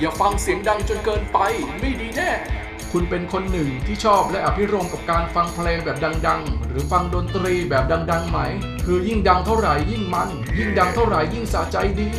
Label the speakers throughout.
Speaker 1: อย่าฟังเสียงดังจนเกินไป ไม่ดีแน่ คุณเป็นคนหนึ่งที่ชอบและอภิรมกับการฟังเพลงแบบดัง ๆ หรือฟังดนตรีแบบดัง ๆ ไหม คือยิ่งดังเท่าไหร่ยิ่งมัน ยิ่งดังเท่าไหร่ยิ่งสะใจดี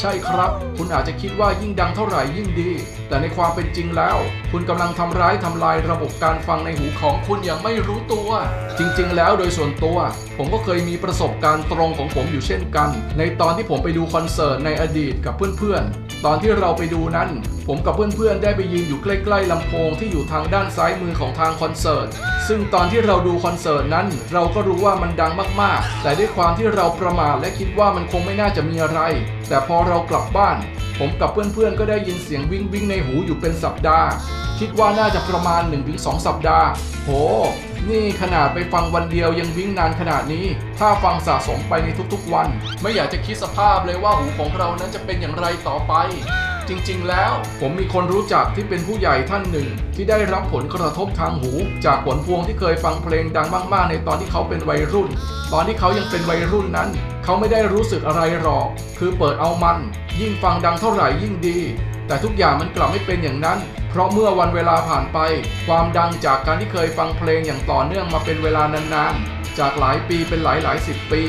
Speaker 1: ใช่ครับ คุณอาจจะคิดว่ายิ่งดังเท่าไหร่ยิ่งดี แต่ในความเป็นจริงแล้ว คุณกำลังทำร้ายทำลายระบบการฟังในหูของคุณอย่างไม่รู้ตัว จริง ๆ แล้วโดยส่วนตัว ผมก็เคยมีประสบการณ์ตรงของผมอยู่เช่นกัน ในตอนที่ผมไปดูคอนเสิร์ตในอดีตกับเพื่อนๆตอนที่เราไปดูนั้น ผมกับเพื่อนๆได้ไปยืนอยู่ใกล้ๆลำโพงที่อยู่ทางด้านซ้ายมือของทางคอนเสิร์ตซึ่งตอนที่เราดูคอนเสิร์ตนั้น เราก็รู้ว่ามันดังมากๆแต่ด้วยความที่เราประมาทและคิดว่ามันคงไม่น่าจะมีอะไร แต่พอเรากลับบ้าน ผมกับเพื่อนๆ ก็ได้ยินเสียงวิ่งวิ่งในหูอยู่เป็นสัปดาห์ คิดว่าน่าจะประมาณ 1-2 สัปดาห์ โห นี่ขนาดไปฟังวันเดียวยังวิ่งนานขนาดนี้ ถ้าฟังสะสมไปในทุกๆวัน ไม่อยากจะคิดสภาพเลยว่าหูของเรานั้นจะเป็นอย่างไรต่อไป จริงๆ แล้ว ผมมีคนรู้จักที่เป็นผู้ใหญ่ท่านหนึ่ง ที่ได้รับผลกระทบทางหู จากผลพวงที่เคยฟังเพลงดังมากๆ ในตอนที่เขาเป็นวัยรุ่น ตอนที่เขายังเป็นวัยรุ่นนั้น เขาไม่ได้รู้สึกอะไรหรอก คือเปิดเอามัน ยิ่งฟังดังเท่าไหร่ยิ่งดี แต่ทุกอย่างมันกลับไม่เป็นอย่างนั้น เพราะเมื่อวันเวลาผ่านไป ความดังจากการที่เคยฟังเพลงอย่างต่อเนื่องมาเป็นเวลานานๆ จากหลายปีเป็นหลายหลายสิบปี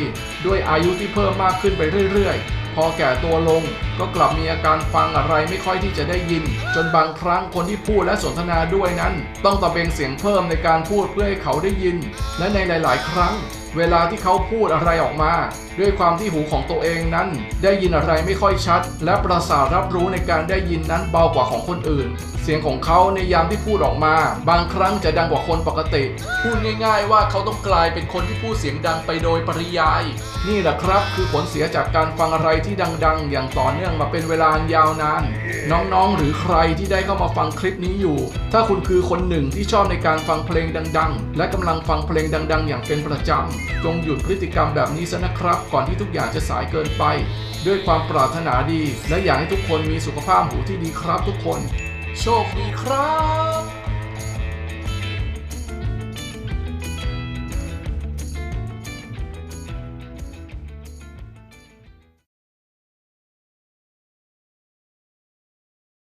Speaker 1: ด้วยอายุที่เพิ่มมากขึ้นไปเรื่อยๆ พอแก่ตัวลง ก็กลับมีอาการฟังอะไรไม่ค่อยที่จะได้ยิน จนบางครั้งคนที่พูดและสนทนาด้วยนั้น ต้องตะเบงเสียงเพิ่มในการพูดเพื่อให้เขาได้ยิน และในหลาย ๆ ครั้ง เวลาที่เขาพูดอะไรออกมา ด้วยความที่หูของตัวเองนั้น ได้ยินอะไรไม่ค่อยชัด และประสาทรับรู้ในการได้ยินนั้นเบากว่าของคนอื่น เสียงของเขาในยามที่พูดออกมา บางครั้งจะดังกว่าคนปกติ พูดง่าย ๆ ว่าเขาต้องกลายเป็นคนที่พูดเสียงดังไปโดยปริยาย นี่แหละครับ คือผลเสียจากการฟังอะไรที่ดัง ๆ อย่างต่อเนื่องมาเป็นเวลายาวนาน น้องๆ หรือใครที่ได้เข้ามาฟังคลิปนี้อยู่ ถ้าคุณคือคนหนึ่งที่ชอบในการฟังเพลงดัง ๆ และกำลังฟังเพลงดัง ๆ อย่างเป็นประจำจงหยุดพฤติกรรมแบบนี้ซะนะครับ ก่อนที่ทุกอย่างจะสายเกินไป ด้วยความปรารถนาดี และอยากให้ทุกคนมีสุขภาพหูที่ดีครับทุกคน โชคดีครับ